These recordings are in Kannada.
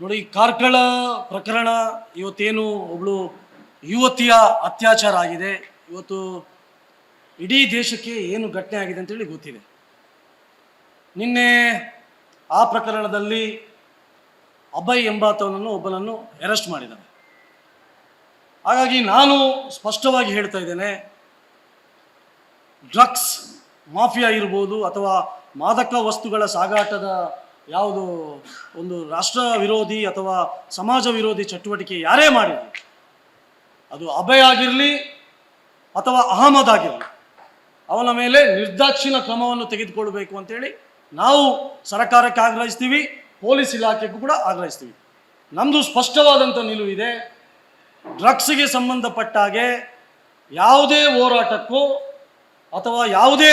ನೋಡಿ ಕಾರ್ಕಳ ಪ್ರಕರಣ ಇವತ್ತೇನು ಒಬ್ಳು ಯುವತಿಯ ಅತ್ಯಾಚಾರ ಆಗಿದೆ. ಇವತ್ತು ಇಡೀ ದೇಶಕ್ಕೆ ಏನು ಘಟನೆ ಆಗಿದೆ ಅಂತೇಳಿ ಗೊತ್ತಿದೆ. ನಿನ್ನೆ ಆ ಪ್ರಕರಣದಲ್ಲಿ ಅಭಯ್ ಎಂಬಾತವನನ್ನು ಒಬ್ಬನನ್ನು ಅರೆಸ್ಟ್ ಮಾಡಿದ್ದಾರೆ ಹಾಗಾಗಿ ನಾನು ಸ್ಪಷ್ಟವಾಗಿ ಹೇಳ್ತಾ ಇದ್ದೇನೆ, ಡ್ರಗ್ಸ್ ಮಾಫಿಯಾ ಇರ್ಬೋದು ಅಥವಾ ಮಾದಕ ವಸ್ತುಗಳ ಸಾಗಾಟದ ಯಾವುದು ಒಂದು ರಾಷ್ಟ್ರ ವಿರೋಧಿ ಅಥವಾ ಸಮಾಜ ವಿರೋಧಿ ಚಟುವಟಿಕೆ ಯಾರೇ ಮಾಡಿರಲಿ, ಅದು ಅಭಯ ಆಗಿರಲಿ ಅಥವಾ ಅಹಮದ್ ಆಗಿರಲಿ, ಅವನ ಮೇಲೆ ನಿರ್ದಾಕ್ಷಿಣ ಕ್ರಮವನ್ನು ತೆಗೆದುಕೊಳ್ಬೇಕು ಅಂತೇಳಿ ನಾವು ಸರ್ಕಾರಕ್ಕೆ ಆಗ್ರಹಿಸ್ತೀವಿ, ಪೊಲೀಸ್ ಇಲಾಖೆಗೂ ಕೂಡ ಆಗ್ರಹಿಸ್ತೀವಿ. ನಮ್ಮದು ಸ್ಪಷ್ಟವಾದಂಥ ನಿಲುವಿದೆ ಡ್ರಗ್ಸ್ಗೆ ಸಂಬಂಧಪಟ್ಟ ಹಾಗೆ ಯಾವುದೇ ಹೋರಾಟಕ್ಕೂ ಅಥವಾ ಯಾವುದೇ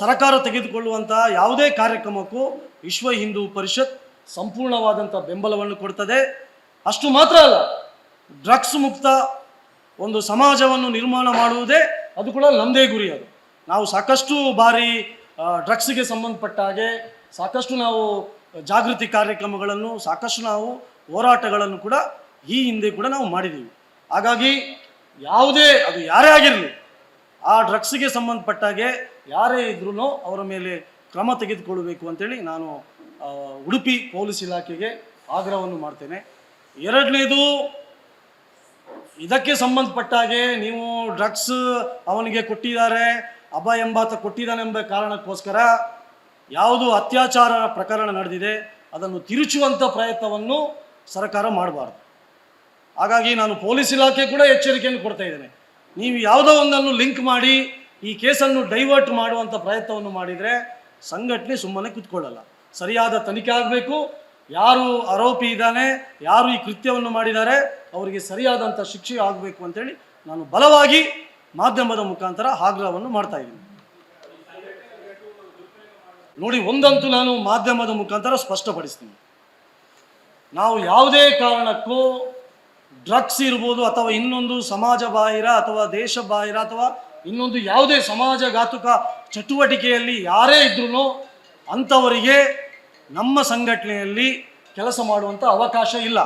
ಸರ್ಕಾರ ತೆಗೆದುಕೊಳ್ಳುವಂಥ ಯಾವುದೇ ಕಾರ್ಯಕ್ರಮಕ್ಕೂ ವಿಶ್ವ ಹಿಂದೂ ಪರಿಷತ್ ಸಂಪೂರ್ಣವಾದಂಥ ಬೆಂಬಲವನ್ನು ಕೊಡ್ತದೆ. ಅಷ್ಟು ಮಾತ್ರ ಅಲ್ಲ, ಡ್ರಗ್ಸ್ ಮುಕ್ತ ಒಂದು ಸಮಾಜವನ್ನು ನಿರ್ಮಾಣ ಮಾಡುವುದೇ ಅದು ಕೂಡ ನಮ್ಮದೇ ಗುರಿ ಅದು. ನಾವು ಸಾಕಷ್ಟು ಬಾರಿ ಡ್ರಗ್ಸ್ಗೆ ಸಂಬಂಧಪಟ್ಟ ಹಾಗೆ ಸಾಕಷ್ಟು ನಾವು ಜಾಗೃತಿ ಕಾರ್ಯಕ್ರಮಗಳನ್ನು, ಸಾಕಷ್ಟು ನಾವು ಹೋರಾಟಗಳನ್ನು ಕೂಡ ಈ ಹಿಂದೆ ಕೂಡ ನಾವು ಮಾಡಿದ್ದೀವಿ ಹಾಗಾಗಿ ಯಾವುದೇ, ಅದು ಯಾರೇ ಆಗಿರಲಿ ಆ ಡ್ರಗ್ಸ್ಗೆ ಸಂಬಂಧಪಟ್ಟ ಹಾಗೆ ಯಾರೇ ಇದ್ರೂ ಅವರ ಮೇಲೆ ಕ್ರಮ ತೆಗೆದುಕೊಳ್ಳಬೇಕು ಅಂತೇಳಿ ನಾನು ಉಡುಪಿ ಪೊಲೀಸ್ ಇಲಾಖೆಗೆ ಆಗ್ರಹವನ್ನು ಮಾಡ್ತೇನೆ. ಎರಡನೇದು, ಇದಕ್ಕೆ ಸಂಬಂಧಪಟ್ಟ ಹಾಗೆ ನೀವು ಡ್ರಗ್ಸ್ ಅವನಿಗೆ ಕೊಟ್ಟಿದ್ದಾರೆ ಅಭ ಎಂಬಾತ ಕೊಟ್ಟಿದ್ದಾನೆಂಬ ಕಾರಣಕ್ಕೋಸ್ಕರ ಯಾವುದು ಅತ್ಯಾಚಾರ ಪ್ರಕರಣ ನಡೆದಿದೆ, ಅದನ್ನು ತಿರುಚುವಂಥ ಪ್ರಯತ್ನವನ್ನು ಸರ್ಕಾರ ಮಾಡಬಾರ್ದು. ಹಾಗಾಗಿ ನಾನು ಪೊಲೀಸ್ ಇಲಾಖೆ ಕೂಡ ಎಚ್ಚರಿಕೆಯನ್ನು ಕೊಡ್ತಾ ಇದ್ದೇನೆ. ನೀವು ಯಾವುದೋ ಒಂದನ್ನು ಲಿಂಕ್ ಮಾಡಿ ಈ ಕೇಸನ್ನು ಡೈವರ್ಟ್ ಮಾಡುವಂಥ ಪ್ರಯತ್ನವನ್ನು ಮಾಡಿದರೆ ಸಂಘಟನೆ ಸುಮ್ಮನೆ ಕೂತ್ಕೊಳ್ಳಲ್ಲ. ಸರಿಯಾದ ತನಿಖೆ ಆಗಬೇಕು. ಯಾರು ಆರೋಪಿ ಇದ್ದಾನೆ, ಯಾರು ಈ ಕೃತ್ಯವನ್ನು ಮಾಡಿದ್ದಾರೆ, ಅವರಿಗೆ ಸರಿಯಾದಂಥ ಶಿಕ್ಷೆ ಆಗಬೇಕು ಅಂತೇಳಿ ನಾನು ಬಲವಾಗಿ ಮಾಧ್ಯಮದ ಮುಖಾಂತರ ಆಗ್ರಹವನ್ನು ಮಾಡ್ತಾ ಇದ್ದೀನಿ. ನೋಡಿ, ಒಂದಂತೂ ನಾನು ಮಾಧ್ಯಮದ ಮುಖಾಂತರ ಸ್ಪಷ್ಟಪಡಿಸ್ತೀನಿ. ನಾವು ಯಾವುದೇ ಕಾರಣಕ್ಕೂ ಡ್ರಗ್ಸ್ ಇರ್ಬೋದು ಅಥವಾ ಇನ್ನೊಂದು ಸಮಾಜ ಬಾಹಿರ ಅಥವಾ ದೇಶ ಬಾಹಿರ ಅಥವಾ ಇನ್ನೊಂದು ಯಾವುದೇ ಸಮಾಜಘಾತುಕ ಚಟುವಟಿಕೆಯಲ್ಲಿ ಯಾರೇ ಇದ್ರೂ ಅಂಥವರಿಗೆ ನಮ್ಮ ಸಂಘಟನೆಯಲ್ಲಿ ಕೆಲಸ ಮಾಡುವಂಥ ಅವಕಾಶ ಇಲ್ಲ.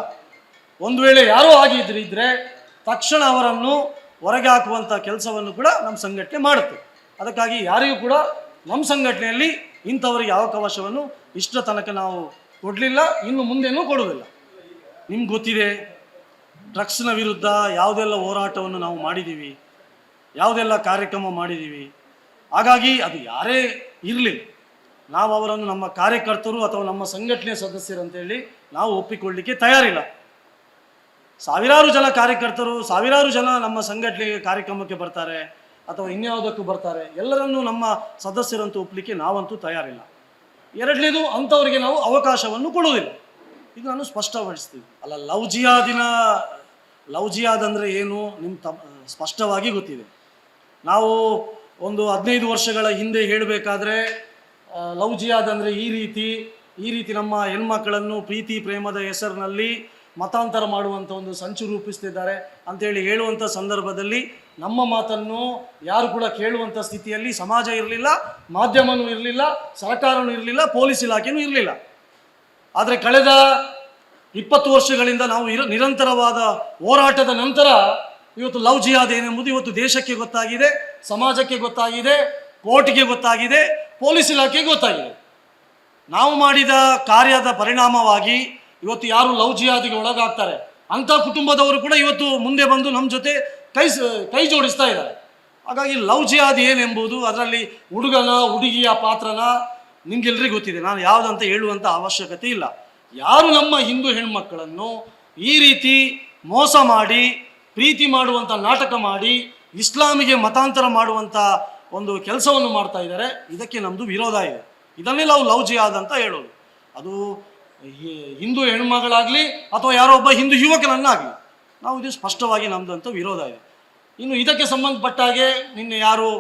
ಒಂದು ವೇಳೆ ಯಾರೋ ಆಗಿದ್ದರಿದ್ದರೆ ತಕ್ಷಣ ಅವರನ್ನು ಹೊರಗೆ ಹಾಕುವಂಥ ಕೆಲಸವನ್ನು ಕೂಡ ನಮ್ಮ ಸಂಘಟನೆ ಮಾಡುತ್ತೆ. ಅದಕ್ಕಾಗಿ ಯಾರಿಗೂ ಕೂಡ ನಮ್ಮ ಸಂಘಟನೆಯಲ್ಲಿ ಇಂಥವರಿಗೆ ಅವಕಾಶವನ್ನು ಇಷ್ಟ ತನಕ ನಾವು ಕೊಡಲಿಲ್ಲ, ಇನ್ನು ಮುಂದೇನೂ ಕೊಡುವುದಿಲ್ಲ. ನಿಮ್ಗೆ ಗೊತ್ತಿದೆ ಡ್ರಗ್ಸ್ನ ವಿರುದ್ಧ ಯಾವುದೆಲ್ಲ ಹೋರಾಟವನ್ನು ನಾವು ಮಾಡಿದ್ದೀವಿ, ಯಾವುದೆಲ್ಲ ಕಾರ್ಯಕ್ರಮ ಮಾಡಿದ್ದೀವಿ, ಹಾಗಾಗಿ ಅದು ಯಾರೇ ಇರಲಿ ನಾವು ಅವರನ್ನು ನಮ್ಮ ಕಾರ್ಯಕರ್ತರು ಅಥವಾ ನಮ್ಮ ಸಂಘಟನೆಯ ಸದಸ್ಯರಂತೇಳಿ ನಾವು ಒಪ್ಪಿಕೊಳ್ಳಲಿಕ್ಕೆ ತಯಾರಿಲ್ಲ. ಸಾವಿರಾರು ಜನ ಕಾರ್ಯಕರ್ತರು, ಸಾವಿರಾರು ಜನ ನಮ್ಮ ಸಂಘಟನೆಗೆ ಕಾರ್ಯಕ್ರಮಕ್ಕೆ ಬರ್ತಾರೆ ಅಥವಾ ಇನ್ಯಾವುದಕ್ಕೂ ಬರ್ತಾರೆ, ಎಲ್ಲರನ್ನೂ ನಮ್ಮ ಸದಸ್ಯರಂತೂ ಒಪ್ಪಲಿಕ್ಕೆ ನಾವಂತೂ ತಯಾರಿಲ್ಲ. ಎರಡನೇದು, ಅಂಥವರಿಗೆ ನಾವು ಅವಕಾಶವನ್ನು ಕೊಡುವುದಿಲ್ಲ. ಇದು ನಾನು ಸ್ಪಷ್ಟಪಡಿಸ್ತೀವಿ ಅಲ್ಲ ಲವ್ ಜಿಯಾದಿನ ಲವ್ ಜಿಯಾದ್ ಅಂದರೆ ಏನು ನಿಮ್ಮ ತ ಸ್ಪಷ್ಟವಾಗಿ ಗೊತ್ತಿದೆ. ನಾವು ಒಂದು ಹದಿನೈದು ವರ್ಷಗಳ ಹಿಂದೆ ಹೇಳಬೇಕಾದ್ರೆ ಲವ್ ಜಿಯಾದ್ ಅಂದರೆ ಈ ರೀತಿ ಈ ರೀತಿ ನಮ್ಮ ಹೆಣ್ಮಕ್ಕಳನ್ನು ಪ್ರೀತಿ, ಪ್ರೇಮದ ಹೆಸರಿನಲ್ಲಿ ಮತಾಂತರ ಮಾಡುವಂಥ ಒಂದು ಸಂಚು ರೂಪಿಸ್ತಿದ್ದಾರೆ ಅಂತೇಳಿ ಹೇಳುವಂಥ ಸಂದರ್ಭದಲ್ಲಿ ನಮ್ಮ ಮಾತನ್ನು ಯಾರು ಕೂಡ ಕೇಳುವಂಥ ಸ್ಥಿತಿಯಲ್ಲಿ ಸಮಾಜ ಇರಲಿಲ್ಲ, ಮಾಧ್ಯಮನೂ ಇರಲಿಲ್ಲ, ಸರ್ಕಾರನೂ ಇರಲಿಲ್ಲ, ಪೊಲೀಸ್ ಇಲಾಖೆನೂ ಇರಲಿಲ್ಲ. ಆದರೆ ಕಳೆದ ಇಪ್ಪತ್ತು ವರ್ಷಗಳಿಂದ ನಾವು ಇರ ನಿರಂತರವಾದ ಹೋರಾಟದ ನಂತರ ಇವತ್ತು ಲವ್ ಜಿಹಾದ್ ಏನೆಂಬುದು ಇವತ್ತು ದೇಶಕ್ಕೆ ಗೊತ್ತಾಗಿದೆ, ಸಮಾಜಕ್ಕೆ ಗೊತ್ತಾಗಿದೆ, ಕೋರ್ಟ್ಗೆ ಗೊತ್ತಾಗಿದೆ, ಪೊಲೀಸ್ ಇಲಾಖೆಗೆ ಗೊತ್ತಾಗಿದೆ. ನಾವು ಮಾಡಿದ ಕಾರ್ಯದ ಪರಿಣಾಮವಾಗಿ ಇವತ್ತು ಯಾರು ಲವ್ ಜಿಹಾದಿಗೆ ಒಳಗಾಗ್ತಾರೆ, ಅಂಥ ಕುಟುಂಬದವರು ಕೂಡ ಇವತ್ತು ಮುಂದೆ ಬಂದು ನಮ್ಮ ಜೊತೆ ಕೈ ಕೈ ಜೋಡಿಸ್ತಾ ಇದ್ದಾರೆ. ಹಾಗಾಗಿ ಲವ್ ಜಿಹಾದ್ ಏನೆಂಬುದು ಅದರಲ್ಲಿ ಹುಡುಗನ, ಹುಡುಗಿಯ ಪಾತ್ರನ ನಿಮ್ಗೆಲ್ರಿಗೂ ಗೊತ್ತಿದೆ, ನಾನು ಯಾವುದಂತ ಹೇಳುವಂಥ ಅವಶ್ಯಕತೆ ಇಲ್ಲ. ಯಾರು ನಮ್ಮ ಹಿಂದೂ ಹೆಣ್ಮಕ್ಕಳನ್ನು ಈ ರೀತಿ ಮೋಸ ಮಾಡಿ, ಪ್ರೀತಿ ಮಾಡುವಂಥ ನಾಟಕ ಮಾಡಿ, ಇಸ್ಲಾಮಿಗೆ ಮತಾಂತರ ಮಾಡುವಂಥ ಒಂದು ಕೆಲಸವನ್ನು ಮಾಡ್ತಾ ಇದ್ದಾರೆ, ಇದಕ್ಕೆ ನಮ್ಮದು ವಿರೋಧ ಇದೆ. ಇದನ್ನೇ ನಾವು ಲವ್ ಜಿಯಾದ್ ಅಂತ ಹೇಳೋದು. ಅದು ಹಿಂದೂ ಹೆಣ್ಮಗಳಾಗಲಿ ಅಥವಾ ಯಾರೋ ಒಬ್ಬ ಹಿಂದೂ ಯುವಕನನ್ನಾಗಲಿ, ನಾವು ಇದು ಸ್ಪಷ್ಟವಾಗಿ ನಮ್ಮದಂತ ವಿರೋಧ ಇದೆ. ಇನ್ನು ಇದಕ್ಕೆ ಸಂಬಂಧಪಟ್ಟ ಹಾಗೆ ನಿನ್ನೆ ಯಾರು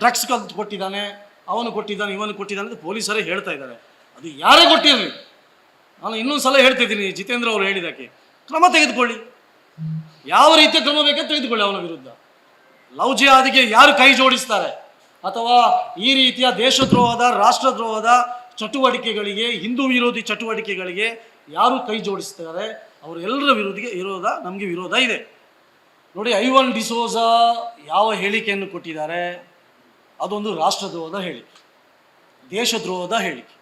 ಡ್ರಗ್ಸ್ ಕಲ್ತು ಕೊಟ್ಟಿದ್ದಾನೆ ಅವನು ಕೊಟ್ಟಿದ್ದಾನೆ, ಇವನು ಕೊಟ್ಟಿದ್ದಾನೆ ಅಂತ ಪೊಲೀಸರೇ ಹೇಳ್ತಾ ಇದ್ದಾರೆ. ಅದು ಯಾರೇ ಕೊಟ್ಟಿರಲಿ ನಾನು ಇನ್ನೊಂದು ಸಲ ಹೇಳ್ತಿದ್ದೀನಿ, ಜಿತೇಂದ್ರ ಅವರು ಹೇಳಿದಕ್ಕೆ. ಕ್ರಮ ತೆಗೆದುಕೊಳ್ಳಿ. ಯಾವ ರೀತಿಯ ಕ್ರಮ ಬೇಕೋ ತೆಗೆದುಕೊಳ್ಳಿ ಅವನ ವಿರುದ್ಧ. ಲವ್ ಜಿಹಾದಿಗೆ ಯಾರು ಕೈ ಜೋಡಿಸ್ತಾರೆ? ಅಥವಾ ಈ ರೀತಿಯ ದೇಶದ್ರೋಹದ, ರಾಷ್ಟ್ರದ್ರೋಹದ ಚಟುವಟಿಕೆಗಳಿಗೆ, ಹಿಂದೂ ವಿರೋಧಿ ಚಟುವಟಿಕೆಗಳಿಗೆ ಯಾರು ಕೈ ಜೋಡಿಸ್ತಾರೆ? ಅವರೆಲ್ಲರ ವಿರೋಧಿಗೆ ವಿರೋಧ ನಮಗೆ ವಿರೋಧ ಇದೆ. ನೋಡಿ, ಐವನ್ ಡಿಸೋಜಾ ಯಾವ ಹೇಳಿಕೆಯನ್ನು ಕೊಟ್ಟಿದ್ದಾರೆ? ಅದೊಂದು ರಾಷ್ಟ್ರದ್ರೋಹದ ಹೇಳಿಕೆ. ದೇಶದ್ರೋಹದ ಹೇಳಿಕೆ.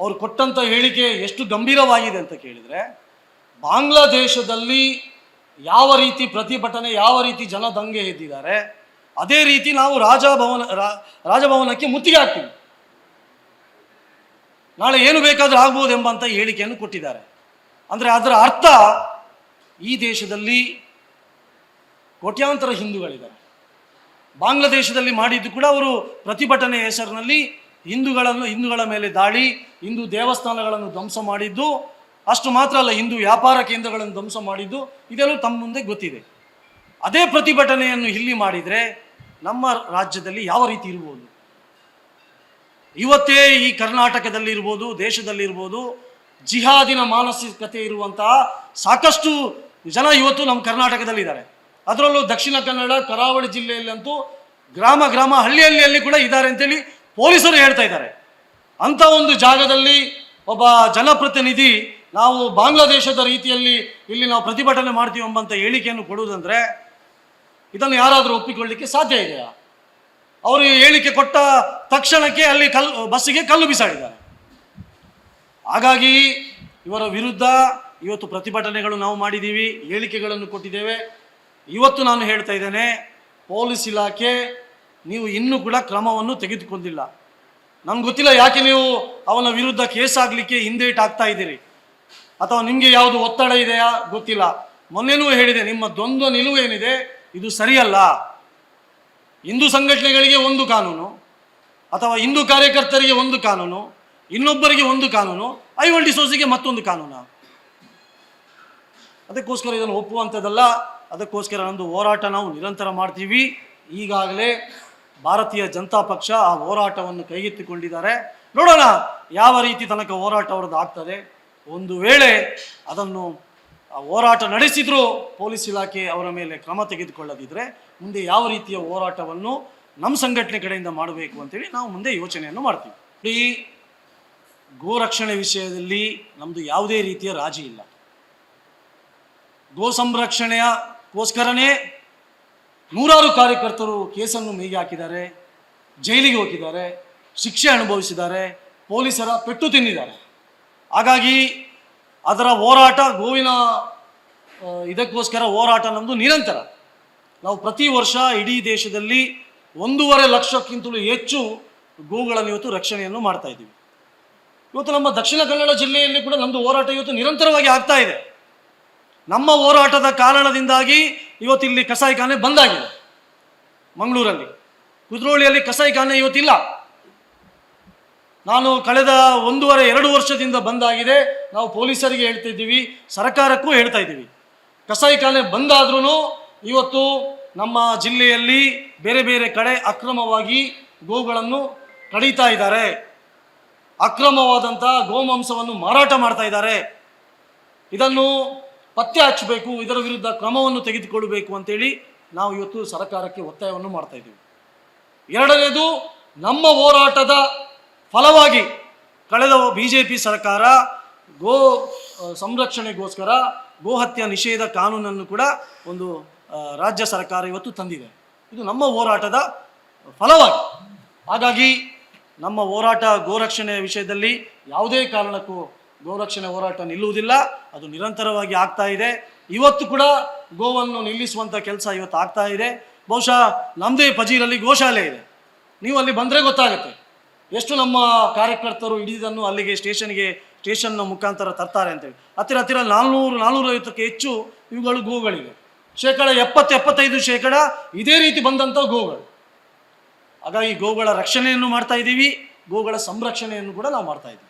ಅವರು ಕೊಟ್ಟಂಥ ಹೇಳಿಕೆ ಎಷ್ಟು ಗಂಭೀರವಾಗಿದೆ ಅಂತ ಕೇಳಿದರೆ, ಬಾಂಗ್ಲಾದೇಶದಲ್ಲಿ ಯಾವ ರೀತಿ ಪ್ರತಿಭಟನೆ, ಯಾವ ರೀತಿ ಜನ ದಂಗೆ ಎದ್ದಿದ್ದಾರೆ, ಅದೇ ರೀತಿ ನಾವು ರಾಜಭವನ ರಾಜಭವನಕ್ಕೆ ಮುತ್ತಿಗೆ ಹಾಕ್ತೀವಿ. ನಾಳೆ ಏನು ಬೇಕಾದರೂ ಆಗ್ಬೋದು ಎಂಬಂಥ ಹೇಳಿಕೆಯನ್ನು ಕೊಟ್ಟಿದ್ದಾರೆ. ಅಂದರೆ ಅದರ ಅರ್ಥ ಈ ದೇಶದಲ್ಲಿ ಕೋಟ್ಯಾಂತರ ಹಿಂದೂಗಳಿದ್ದಾರೆ. ಬಾಂಗ್ಲಾದೇಶದಲ್ಲಿ ಮಾಡಿದ್ದು ಕೂಡ ಅವರು ಪ್ರತಿಭಟನೆ ಹೆಸರಿನಲ್ಲಿ ಹಿಂದೂಗಳನ್ನು, ಹಿಂದೂಗಳ ಮೇಲೆ ದಾಳಿ, ಹಿಂದೂ ದೇವಸ್ಥಾನಗಳನ್ನು ಧ್ವಂಸ ಮಾಡಿದ್ದು, ಅಷ್ಟು ಮಾತ್ರ ಅಲ್ಲ, ಹಿಂದೂ ವ್ಯಾಪಾರ ಕೇಂದ್ರಗಳನ್ನು ಧ್ವಂಸ ಮಾಡಿದ್ದು ಇದೆಲ್ಲೂ ತಮ್ಮ ಮುಂದೆ ಗೊತ್ತಿದೆ. ಅದೇ ಪ್ರತಿಭಟನೆಯನ್ನು ಇಲ್ಲಿ ಮಾಡಿದರೆ ನಮ್ಮ ರಾಜ್ಯದಲ್ಲಿ ಯಾವ ರೀತಿ ಇರ್ಬೋದು? ಇವತ್ತೇ ಈ ಕರ್ನಾಟಕದಲ್ಲಿರ್ಬೋದು, ದೇಶದಲ್ಲಿರ್ಬೋದು, ಜಿಹಾದಿನ ಮಾನಸಿಕತೆ ಇರುವಂತಹ ಸಾಕಷ್ಟು ಜನ ಇವತ್ತು ನಮ್ಮ ಕರ್ನಾಟಕದಲ್ಲಿದ್ದಾರೆ. ಅದರಲ್ಲೂ ದಕ್ಷಿಣ ಕನ್ನಡ, ಕರಾವಳಿ ಜಿಲ್ಲೆಯಲ್ಲಂತೂ ಗ್ರಾಮ ಗ್ರಾಮ ಹಳ್ಳಿ ಹಳ್ಳಿಯಲ್ಲಿ ಕೂಡ ಇದ್ದಾರೆ ಅಂತೇಳಿ ಪೊಲೀಸರು ಹೇಳ್ತಾ ಇದ್ದಾರೆ. ಅಂಥ ಒಂದು ಜಾಗದಲ್ಲಿ ಒಬ್ಬ ಜನಪ್ರತಿನಿಧಿ ನಾವು ಬಾಂಗ್ಲಾದೇಶದ ರೀತಿಯಲ್ಲಿ ಇಲ್ಲಿ ನಾವು ಪ್ರತಿಭಟನೆ ಮಾಡ್ತೀವಿ ಎಂಬಂಥ ಹೇಳಿಕೆಯನ್ನು ಕೊಡುವುದಂದ್ರೆ ಇದನ್ನು ಯಾರಾದರೂ ಒಪ್ಪಿಕೊಳ್ಳಲಿಕ್ಕೆ ಸಾಧ್ಯ ಇದೆಯಾ? ಅವರು ಹೇಳಿಕೆ ಕೊಟ್ಟ ತಕ್ಷಣಕ್ಕೆ ಅಲ್ಲಿ ಕಲ್ಲು ಬಸ್ಸಿಗೆ ಕಲ್ಲು ಬಿಸಾಡಿದ್ದಾರೆ. ಹಾಗಾಗಿ ಇವರ ವಿರುದ್ಧ ಇವತ್ತು ಪ್ರತಿಭಟನೆಗಳು ನಾವು ಮಾಡಿದ್ದೀವಿ, ಹೇಳಿಕೆಗಳನ್ನು ಕೊಟ್ಟಿದ್ದೇವೆ. ಇವತ್ತು ನಾನು ಹೇಳ್ತಾ ಇದ್ದೇನೆ, ಪೊಲೀಸ್ ಇಲಾಖೆ ನೀವು ಇನ್ನೂ ಕೂಡ ಕ್ರಮವನ್ನು ತೆಗೆದುಕೊಂಡಿಲ್ಲ. ನಮ್ಗೆ ಗೊತ್ತಿಲ್ಲ ಯಾಕೆ ನೀವು ಅವನ ವಿರುದ್ಧ ಕೇಸ್ ಆಗಲಿಕ್ಕೆ ಹಿಂದೇಟ್ ಆಗ್ತಾ ಇದ್ದೀರಿ. ಅಥವಾ ನಿಮಗೆ ಯಾವುದು ಒತ್ತಡ ಇದೆಯಾ? ಗೊತ್ತಿಲ್ಲ. ಮೊನ್ನೆನೂ ಹೇಳಿದೆ, ನಿಮ್ಮ ದ್ವಂದ್ವ ನಿಲುವು ಏನಿದೆ, ಇದು ಸರಿಯಲ್ಲ. ಹಿಂದೂ ಸಂಘಟನೆಗಳಿಗೆ ಒಂದು ಕಾನೂನು, ಅಥವಾ ಹಿಂದೂ ಕಾರ್ಯಕರ್ತರಿಗೆ ಒಂದು ಕಾನೂನು, ಇನ್ನೊಬ್ಬರಿಗೆ ಒಂದು ಕಾನೂನು ಐವಲ್ ಡಿಸೋಸಿಗೆ ಮತ್ತೊಂದು ಕಾನೂನು. ಅದಕ್ಕೋಸ್ಕರ ಇದನ್ನು ಒಪ್ಪುವಂಥದ್ದಲ್ಲ. ಅದಕ್ಕೋಸ್ಕರ ನಮ್ಮದು ಹೋರಾಟ ನಾವು ನಿರಂತರ ಮಾಡ್ತೀವಿ. ಈಗಾಗಲೇ ಭಾರತೀಯ ಜನತಾ ಪಕ್ಷ ಆ ಹೋರಾಟವನ್ನು ಕೈಗೆತ್ತಿಕೊಂಡಿದ್ದಾರೆ. ನೋಡೋಣ ಯಾವ ರೀತಿ ತನಕ ಹೋರಾಟ ಅವ್ರದ್ದು ಆಗ್ತದೆ. ಒಂದು ವೇಳೆ ಅದನ್ನು ಹೋರಾಟ ನಡೆಸಿದರೂ ಪೊಲೀಸ್ ಇಲಾಖೆ ಅವರ ಮೇಲೆ ಕ್ರಮ ತೆಗೆದುಕೊಳ್ಳದಿದ್ದರೆ ಮುಂದೆ ಯಾವ ರೀತಿಯ ಹೋರಾಟವನ್ನು ನಮ್ಮ ಸಂಘಟನೆ ಕಡೆಯಿಂದ ಮಾಡಬೇಕು ಅಂತೇಳಿ ನಾವು ಮುಂದೆ ಯೋಚನೆಯನ್ನು ಮಾಡ್ತೀವಿ. ಈ ಗೋರಕ್ಷಣೆ ವಿಷಯದಲ್ಲಿ ನಮ್ಮದು ಯಾವುದೇ ರೀತಿಯ ರಾಜಿ ಇಲ್ಲ. ಗೋ ಸಂರಕ್ಷಣೆಯಕ್ಕೋಸ್ಕರನೇ ನೂರಾರು ಕಾರ್ಯಕರ್ತರು ಕೇಸನ್ನು ಮೇಗೆ ಹಾಕಿದ್ದಾರೆ, ಜೈಲಿಗೆ ಹೋಗಿದ್ದಾರೆ, ಶಿಕ್ಷೆ ಅನುಭವಿಸಿದ್ದಾರೆ, ಪೊಲೀಸರ ಪೆಟ್ಟು ತಿಂದಿದ್ದಾರೆ. ಹಾಗಾಗಿ ಅದರ ಹೋರಾಟ ಗೋವಿನ ಇದಕ್ಕೋಸ್ಕರ ಹೋರಾಟ ನಮ್ಮದು ನಿರಂತರ. ನಾವು ಪ್ರತಿ ವರ್ಷ ಇಡೀ ದೇಶದಲ್ಲಿ ಒಂದೂವರೆ ಲಕ್ಷಕ್ಕಿಂತಲೂ ಹೆಚ್ಚು ಗೋಗಳನ್ನು ಇವತ್ತು ರಕ್ಷಣೆಯನ್ನು ಮಾಡ್ತಾ ಇದ್ದೀವಿ. ಇವತ್ತು ನಮ್ಮ ದಕ್ಷಿಣ ಕನ್ನಡ ಜಿಲ್ಲೆಯಲ್ಲಿ ಕೂಡ ನಮ್ಮದು ಹೋರಾಟ ಇವತ್ತು ನಿರಂತರವಾಗಿ ಆಗ್ತಾ ಇದೆ. ನಮ್ಮ ಹೋರಾಟದ ಕಾರಣದಿಂದಾಗಿ ಇವತ್ತು ಇಲ್ಲಿ ಕಸಾಯಿಖಾನೆ ಬಂದಾಗಿದೆ. ಮಂಗಳೂರಲ್ಲಿ. ಕುದ್ರೋಳಿಯಲ್ಲಿ ಕಸಾಯಿಖಾನೆ ಇವತ್ತಿಲ್ಲ. ನಾನು ಕಳೆದ ಒಂದೂವರೆ, ಎರಡು ವರ್ಷದಿಂದ ಬಂದಾಗಿದೆ. ನಾವು ಪೊಲೀಸರಿಗೆ ಹೇಳ್ತಾ ಇದ್ದೀವಿ ಸರ್ಕಾರಕ್ಕೂ ಹೇಳ್ತಾ ಇದ್ದೀವಿ. ಕಸಾಯಿಖಾನೆ ಬಂದಾದ್ರೂ ಇವತ್ತು ನಮ್ಮ ಜಿಲ್ಲೆಯಲ್ಲಿ ಬೇರೆ ಬೇರೆ ಕಡೆ ಅಕ್ರಮವಾಗಿ ಗೋಗಳನ್ನು ಕಡಿತಾ ಇದ್ದಾರೆ. ಅಕ್ರಮವಾದಂಥ ಗೋಮಾಂಸವನ್ನು ಮಾರಾಟ ಮಾಡ್ತಾ ಇದ್ದಾರೆ. ಇದನ್ನು ಪತ್ತೆ ಹಚ್ಚಬೇಕು, ಇದರ ವಿರುದ್ಧ ಕ್ರಮವನ್ನು ತೆಗೆದುಕೊಳ್ಳಬೇಕು ಅಂತೇಳಿ ನಾವು ಇವತ್ತು ಸರ್ಕಾರಕ್ಕೆ ಒತ್ತಾಯವನ್ನು ಮಾಡ್ತಾ ಇದ್ದೀವಿ. ಎರಡನೇದು, ನಮ್ಮ ಹೋರಾಟದ ಫಲವಾಗಿ ಕಳೆದ ಬಿ ಜೆ ಪಿ ಸರ್ಕಾರ ಗೋ ಸಂರಕ್ಷಣೆಗೋಸ್ಕರ ಗೋಹತ್ಯೆ ನಿಷೇಧ ಕಾನೂನನ್ನು ಕೂಡ ಒಂದು ರಾಜ್ಯ ಸರ್ಕಾರ ಇವತ್ತು ತಂದಿದೆ. ಇದು ನಮ್ಮ ಹೋರಾಟದ ಫಲವಾಗಿ. ಹಾಗಾಗಿ ನಮ್ಮ ಹೋರಾಟ ಗೋರಕ್ಷಣೆಯ ವಿಷಯದಲ್ಲಿ ಯಾವುದೇ ಕಾರಣಕ್ಕೂ ಗೋರಕ್ಷಣೆ ಹೋರಾಟ ನಿಲ್ಲುವುದಿಲ್ಲ, ಅದು ನಿರಂತರವಾಗಿ ಆಗ್ತಾ ಇದೆ. ಇವತ್ತು ಕೂಡ ಗೋವನ್ನು ನಿಲ್ಲಿಸುವಂಥ ಕೆಲಸ ಇವತ್ತು ಆಗ್ತಾ ಇದೆ. ಬಹುಶಃ ನಮ್ಮದೇ ಪಜೀರಲ್ಲಿ ಗೋಶಾಲೆ ಇದೆ. ನೀವು ಅಲ್ಲಿ ಬಂದರೆ ಗೊತ್ತಾಗುತ್ತೆ. ಎಷ್ಟು ನಮ್ಮ ಕಾರ್ಯಕರ್ತರು ಹಿಡಿದನ್ನು ಅಲ್ಲಿಗೆ ಸ್ಟೇಷನ್ಗೆ, ಸ್ಟೇಷನ್ನ ಮುಖಾಂತರ ತರ್ತಾರೆ ಅಂತೇಳಿ. ಹತ್ತಿರ ಹತ್ತಿರ ನಾಲ್ನೂರು, ನಾಲ್ನೂರೈವತ್ತಕ್ಕೆ ಹೆಚ್ಚು ಇವುಗಳು ಗೋಗಳಿವೆ. ಶೇಕಡ ಎಪ್ಪತ್ತು, ಎಪ್ಪತ್ತೈದು ಶೇಕಡ ಇದೇ ರೀತಿ ಬಂದಂಥ ಗೋಗಳು. ಹಾಗಾಗಿ ಗೋಗಳ ರಕ್ಷಣೆಯನ್ನು ಮಾಡ್ತಾ ಇದ್ದೀವಿ. ಗೋಗಳ ಸಂರಕ್ಷಣೆಯನ್ನು ಕೂಡ ನಾವು ಮಾಡ್ತಾ ಇದ್ದೀವಿ.